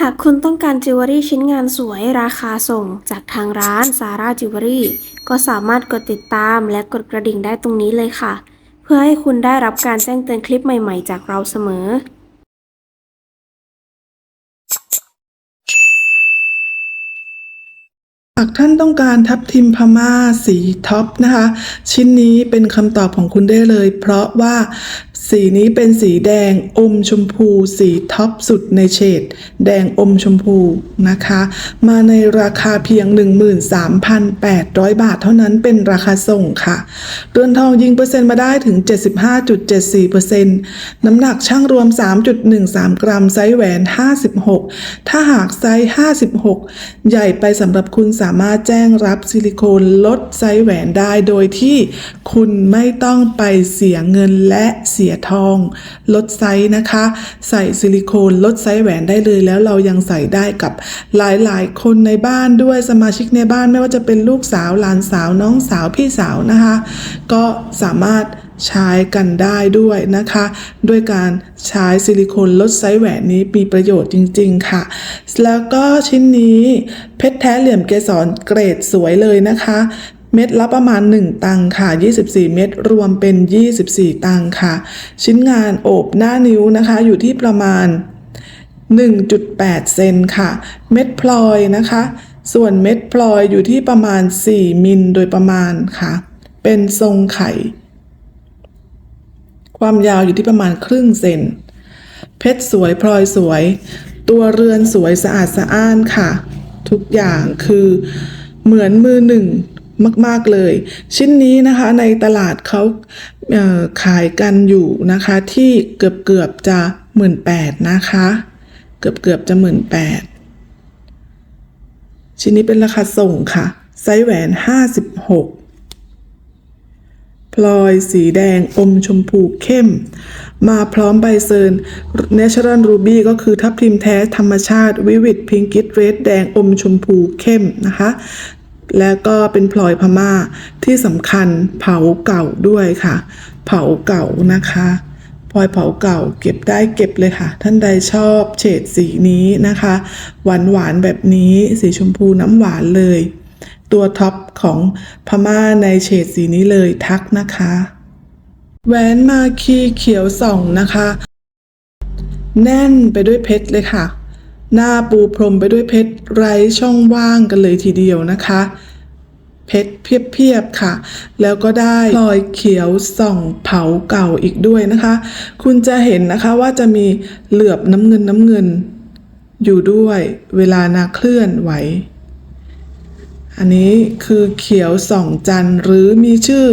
หากคุณต้องการจิวเวลรี่ชิ้นงานสวยราคาส่งจากทางร้านซาร่าจิวเวลรี่ก็สามารถกดติดตามและกดกระดิ่งได้ตรงนี้เลยค่ะ เพื่อให้คุณได้รับการแจ้งเตือนคลิปใหม่ๆ จากเราเสมอ หากท่านต้องการทับทิมพม่าสีท็อปนะคะ ชิ้นนี้เป็นคำตอบของคุณได้เลย เพราะว่า สีนี้เป็นสีแดงอมชมพู สีท็อปสุดในเฉดแดงอมชมพูนะคะ มาในราคาเพียง 13,800 บาทเท่านั้นเป็นราคาส่งค่ะเรือนทองยิงเปอร์เซ็นต์มาได้ถึง 75.74%น้ำหนักช่างรวม 3.13 กรัม ไซส์แหวน 56 ถ้าหากไซส์ 56 ใหญ่ไปสำหรับคุณสามารถแจ้งรับซิลิโคนลดไซส์แหวนได้โดยที่คุณไม่ต้องไปเสียเงินและเสียทอง ลดไซส์นะคะ ใส่ซิลิโคนลดไซส์แหวนได้เลย แล้วเรายังใส่ได้กับหลายๆ คนในบ้านด้วยสมาชิกในบ้านไม่ว่าจะเป็นลูกสาวหลานสาวน้องสาวพี่สาวนะคะ ก็สามารถใช้กันได้ด้วยนะคะ ด้วยการใช้ซิลิโคนลดไซส์แหวนนี้มีประโยชน์จริง ๆ ค่ะ แล้วก็ชิ้นนี้เพชรแท้เหลี่ยมเกสรเกรดสวยเลยนะคะ เม็ดละประมาณ 1 ตังค่ะ 24 เม็ดรวมเป็น 24 ตังค่ะ ชิ้นงานโอบหน้านิ้วนะคะอยู่ที่ประมาณ 1.8 เซนค่ะ เม็ดพลอยนะคะ ส่วนเม็ดพลอยอยู่ที่ประมาณ 4 มิลโดยประมาณค่ะ เป็นทรงไข่ ความยาวอยู่ที่ประมาณครึ่งเซน เพชรสวยพลอยสวย ตัวเรือนสวยสะอาดสะอ้านค่ะ ทุกอย่างคือเหมือนมือหนึ่ง มาก ๆ เลย ชิ้นนี้นะคะในตลาดเขาเขายกันอยู่นะคะ ที่เกือบเกือบๆจะหมื่นแปดนะคะ เกือบเกือบจะหมื่นแปดชิ้นนี้เป็นราคาส่งค่ะ ไซส์แหวนห้าสิบหกพลอยสีแดงอมชมพูเข้ม มาพร้อมใบเซิร์น Natural Ruby ก็คือทับทิมแท้ธรรมชาติวิวิดพิงกิตเรดแดงอมชมพูเข้มนะคะ แล้วก็เป็นพลอยพม่าที่สำคัญเผาเก่าด้วยค่ะ เผาเก่านะคะพลอยเผาเก่าเก็บได้เก็บเลยค่ะ ท่านใดชอบเฉดสีนี้นะคะ หวานหวานแบบนี้สีชมพูน้ำหวานเลย ตัวท็อปของพม่าในเฉดสีนี้เลยทักนะคะ แหวนมาคีเขียวส่องนะคะ แน่นไปด้วยเพชรเลยค่ะ หน้าปูพรมไปด้วยเพชรไร้ช่องว่างกันเลยทีเดียวนะคะ เพชรเพียบๆค่ะ แล้วก็ได้พลอยเขียวส่องเผาเก่าอีกด้วยนะคะ คุณจะเห็นนะคะว่าจะมีเหลือบน้ำเงินน้ำเงิน อยู่ด้วยเวลานาเคลื่อนไหว อันนี้คือเขียวส่องจันทร์หรือมีชื่อ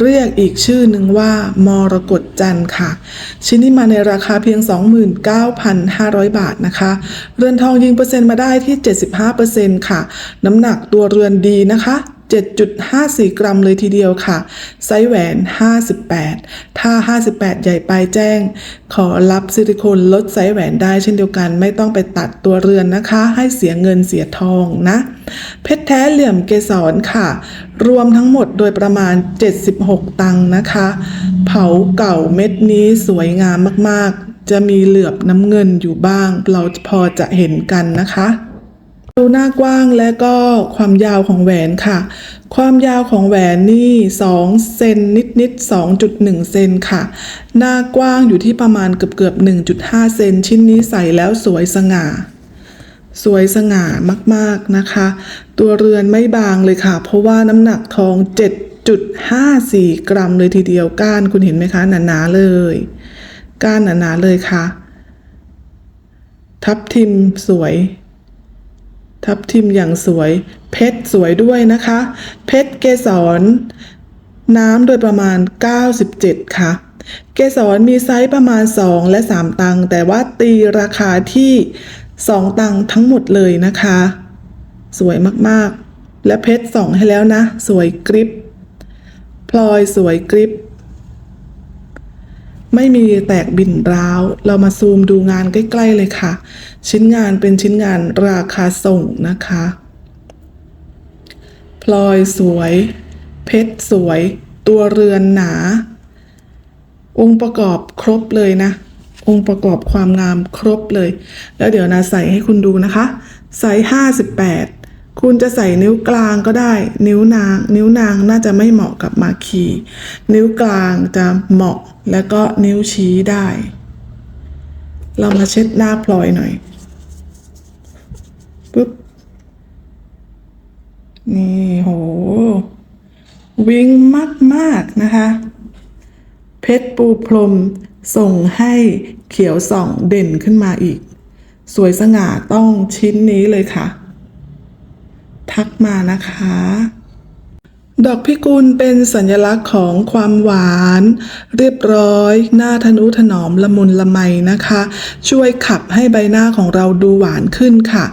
เรียกอีกชื่อหนึ่งว่ามรกตจันทร์ค่ะ ชิ้นนี้มาในราคาเพียง 29,500 บาทนะคะ เรือนทองยิงเปอร์เซ็นต์มาได้ที่ 75%ค่ะ น้ำหนักตัวเรือนดีนะคะ 7.54 กรัมเลยทีเดียวค่ะ ไซส์แหวน 58 ถ้า 58 ใหญ่ไปแจ้ง ขอรับซิลิโคนลดไซส์แหวนได้เช่นเดียวกัน ไม่ต้องไปตัดตัวเรือนนะคะ ให้เสียเงินเสียทองนะ เพชรแท้เหลี่ยมเกสรค่ะ รวมทั้งหมดโดยประมาณ 76 ตังค์นะคะ เผาเก่าเม็ดนี้สวยงามมากๆ จะมีเหลือบน้ำเงินอยู่บ้าง เราพอจะเห็นกันนะคะ ดูหน้ากว้างและก็ความยาวของแหวนค่ะ ความยาวของแหวนนี่2เซนนิดๆ2.1 เซนค่ะ หน้ากว้างอยู่ที่ประมาณเกือบเกือบ1.5 เซนชิ้นนี้ใส่แล้วสวยสง่า สวยสง่ามากๆนะคะ ตัวเรือนไม่บางเลยค่ะ เพราะว่าน้ำหนักทอง 7.54 กรัมเลยทีเดียวก้านคุณเห็นไหมคะ หนาๆเลย ก้านหนาๆเลยค่ะ ทับทิมสวย ทับทิมอย่างสวย เพชรสวยด้วยนะคะ เพชรเกสรน้ำโดยประมาณ 97 ค่ะ เกสรมีไซส์ประมาณ 2 และ 3 ตังแต่ว่าตีราคาที่ 2 ตังทั้งหมดเลยนะคะ สวยมากๆ และเพชรส่องให้แล้วนะ สวยกริบพลอยสวยกริบ ไม่มีแตกบินร้าว เรามาซูมดูงานใกล้ๆเลยค่ะ ชิ้นงานเป็นชิ้นงานราคาส่งนะคะ พลอยสวย เพชรสวย ตัวเรือนหนา องค์ประกอบครบเลยนะ องค์ประกอบความงามครบเลย แล้วเดี๋ยวนาใส่ให้คุณดูนะคะไซส์58 คุณจะใส่นิ้วกลางก็ได้ นิ้วนาง นิ้วนางน่าจะไม่เหมาะกับมาคีนิ้วกลางจะเหมาะแล้วก็นิ้วชี้ได้ เรามาเช็ดหน้าพลอยหน่อยปุ๊บนี่โห วิ่งมากๆนะคะ เพชรปูพรมส่งให้เขียวส่องเด่นขึ้นมาอีก สวยสง่าต้องชิ้นนี้เลยค่ะ ทักมานะคะ ดอกพิกุลเป็นสัญลักษณ์ของความหวาน เรียบร้อยหน้าทนุถนอมละมุนละไมนะคะ ช่วยขับให้ใบหน้าของเราดูหวานขึ้นค่ะ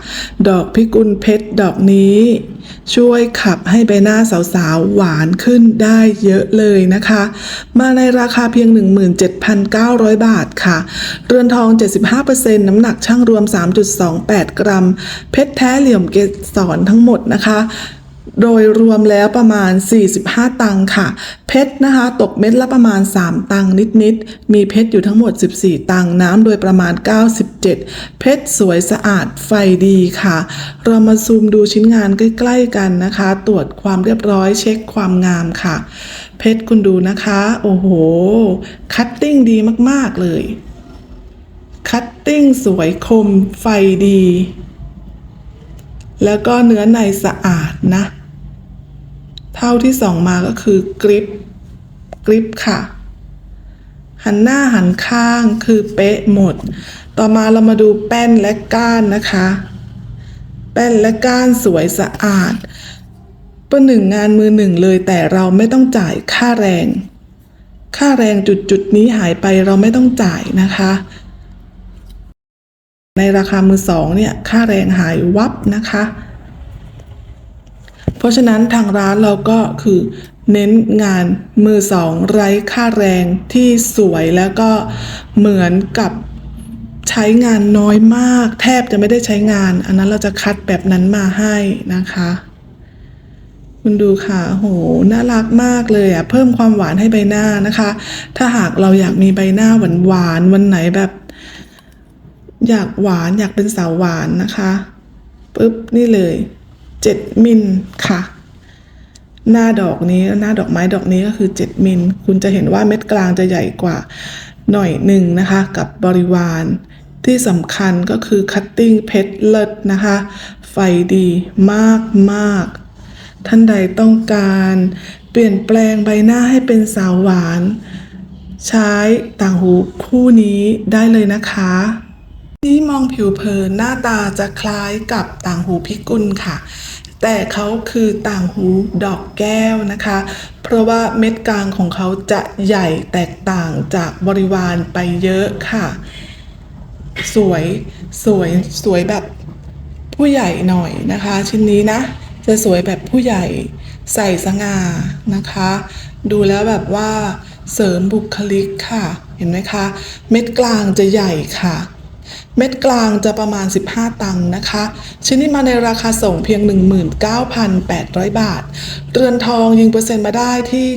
ดอกพิกุลเพชรดอกนี้ ช่วยขับให้ใบหน้าสาวๆ หวานขึ้นได้เยอะเลยนะคะ มาในราคาเพียง 17,900 บาทค่ะ เรือนทอง 75%น้ำหนักช่างรวม 3.28 กรัม เพชรแท้เหลี่ยมเกสรทั้งหมดนะคะ โดยรวมแล้วประมาณ 45 ตังค์ค่ะ เพชรนะคะ ตกเม็ดละประมาณ 3 ตังค์นิดๆ มีเพชรอยู่ทั้งหมด 14 ตังค์น้ำโดยประมาณ 97 เพชรสวยสะอาดไฟดีค่ะ เรามาซูมดูชิ้นงานใกล้ๆกันนะคะ ตรวจความเรียบร้อยเช็คความงามค่ะ เพชรคุณดูนะคะ โอ้โห คัตติ้งดีมากๆเลย คัตติ้งสวยคมไฟดี แล้วก็เนื้อในสะอาดนะ เท่าที่ส่องมาก็คือกริปกริปค่ะ หันหน้าหันข้างคือเป๊ะหมด ต่อมาเรามาดูแป้นและก้านนะคะ แป้นและก้านสวยสะอาดประหนึ่งงานมือหนึ่งเลยแต่เราไม่ต้องจ่ายค่าแรง ค่าแรงจุดจุดนี้หายไปเราไม่ต้องจ่ายนะคะ ในราคามือสองเนี่ยค่าแรงหายวับนะคะ เพราะฉะนั้นทางร้านเราก็คือเน้นงานมือสองไร้ค่าแรงที่สวยแล้วก็เหมือนกับใช้งานน้อยมาก แทบจะไม่ได้ใช้งาน อันนั้นเราจะคัดแบบนั้นมาให้นะคะ คุณดูค่ะ โห น่ารักมากเลยอะ เพิ่มความหวานให้ใบหน้านะคะ ถ้าหากเราอยากมีใบหน้าหวานหวานวันไหนแบบ อยากหวานอยากเป็นสาวหวานนะคะปุ๊บ นี่เลย เจ็ดมิลค่ะ หน้าดอกนี้หน้าดอกไม้ดอกนี้ก็คือ 7 มิล คุณจะเห็นว่าเม็ดกลางจะใหญ่กว่าหน่อยหนึ่งนะคะ กับบริวาร ที่สำคัญก็คือคัตติ้งเพชรเลิศนะคะ ไฟดีมากมากท่านใดต้องการเปลี่ยนแปลงใบหน้าให้เป็นสาวหวาน ใช้ต่างหูคู่นี้ได้เลยนะคะ นี่มองผิวเผินหน้าตาจะคล้ายกับต่างหูพิกุลค่ะ แต่เขาคือต่างหูดอกแก้วนะคะ เพราะว่าเม็ดกลางของเขาจะใหญ่แตกต่างจากบริวารไปเยอะค่ะ สวยสวยสวยแบบผู้ใหญ่หน่อยนะคะ ชิ้นนี้นะ จะสวยแบบผู้ใหญ่ใส่สง่านะคะ ดูแล้วแบบว่าเสริมบุคลิกค่ะ เห็นไหมคะ เม็ดกลางจะใหญ่ค่ะ เม็ดกลางจะประมาณ 15 ตังค์นะคะ ชิ้นนี้มาในราคาส่งเพียง 19,800 บาท เรือนทองยิงเปอร์เซ็นต์มาได้ที่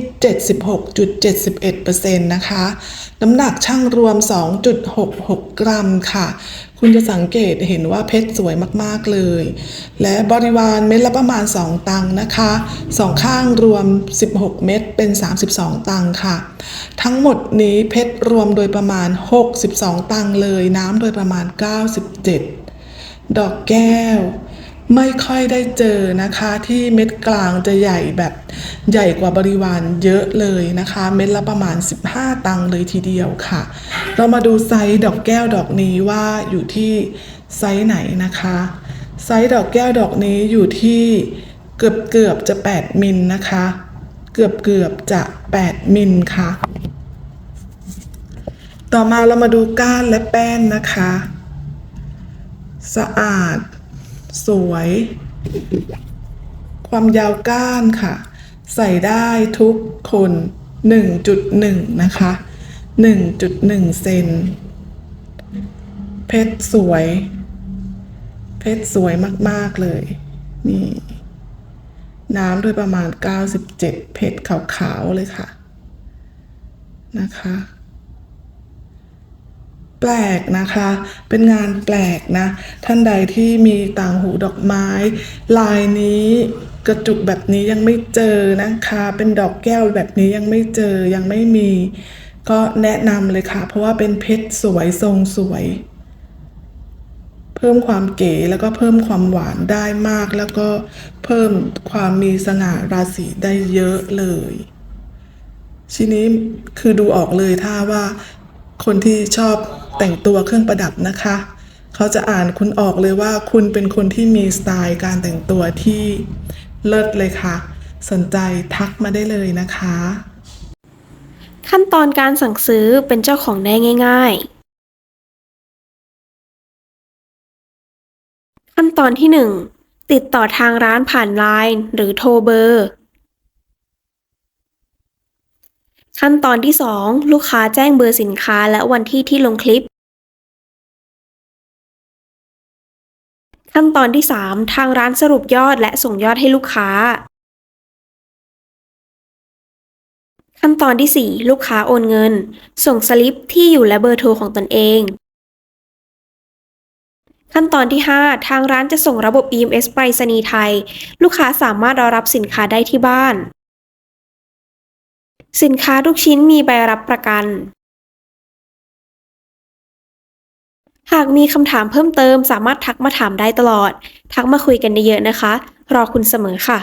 76.71%นะคะ น้ำหนักช่างรวม 2.66 กรัมค่ะ คุณจะสังเกตเห็นว่าเพชรสวยมากๆเลย และบริวารเม็ดละประมาณ 2 ตังค์นะคะสองข้างรวม 16 เม็ดเป็น 32 ตังค์ค่ะ ทั้งหมดนี้เพชรรวมโดยประมาณ 62 ตังค์เลย น้ำโดยประมาณ 97 ดอกแก้ว ไม่ค่อยได้เจอนะคะที่เม็ดกลางจะใหญ่แบบใหญ่กว่าบริวารเยอะเลยนะคะ เม็ดละประมาณ 15 ตังค์เลยทีเดียวค่ะ เรามาดูไซส์ดอกแก้วดอกนี้ว่าอยู่ที่ไซส์ไหนนะคะ ไซส์ดอกแก้วดอกนี้อยู่ที่เกือบเกือบจะ 8 มิลนะคะ เกือบเกือบจะ 8 มิลค่ะ ต่อมาเรามาดูก้านและแป้นนะคะ สะอาด สวย ความยาวก้านค่ะ ใส่ได้ทุกคน 1.1 นะคะ 1.1 เซน เพชรสวย เพชรสวยมาก ๆ เลย นี่ น้ำด้วยประมาณ 97 เพชรขาว ๆ เลยค่ะ นะคะ แปลกนะคะ เป็นงานแปลกนะ ท่านใดที่มีต่างหูดอกไม้ ลายนี้กระจุกแบบนี้ยังไม่เจอนะคะ เป็นดอกแก้วแบบนี้ยังไม่เจอยังไม่มี ก็แนะนำเลยค่ะ เพราะว่าเป็นเพชรสวยทรงสวย เพิ่มความเก๋แล้วก็เพิ่มความหวานได้มาก แล้วก็เพิ่มความมีสง่าราศีได้เยอะเลยชิ้นนี้คือดูออกเลยถ้าว่า คนที่ชอบแต่งตัวเครื่องประดับนะคะ เขาจะอ่านคุณออกเลยว่าคุณเป็นคนที่มีสไตล์การแต่งตัวที่เลิศเลยค่ะ สนใจทักมาได้เลยนะคะ ขั้นตอนการสั่งซื้อเป็นเจ้าของได้ง่าย ๆ ขั้นตอนที่ 1 ติดต่อทางร้านผ่านไลน์หรือโทรเบอร์ ขั้นตอนที่ 2 ลูกค้าแจ้งเบอร์สินค้าและวันที่ที่ลงคลิป ขั้นตอนที่ 3 ทางร้านสรุปยอดและส่งยอดให้ลูกค้า ขั้นตอนที่ 4 ลูกค้าโอนเงิน ส่งสลิปที่อยู่และเบอร์โทรของตนเอง ขั้นตอนที่ 5 ทางร้านจะส่งระบบ EMS ไปรษณีย์ไทย ลูกค้าสามารถรอรับสินค้าได้ที่บ้าน สินค้าทุกชิ้นมีใบรับประกัน หากมีคำถามเพิ่มเติมสามารถทักมาถามได้ตลอด ทักมาคุยกันเยอะๆนะคะ รอคุณเสมอค่ะ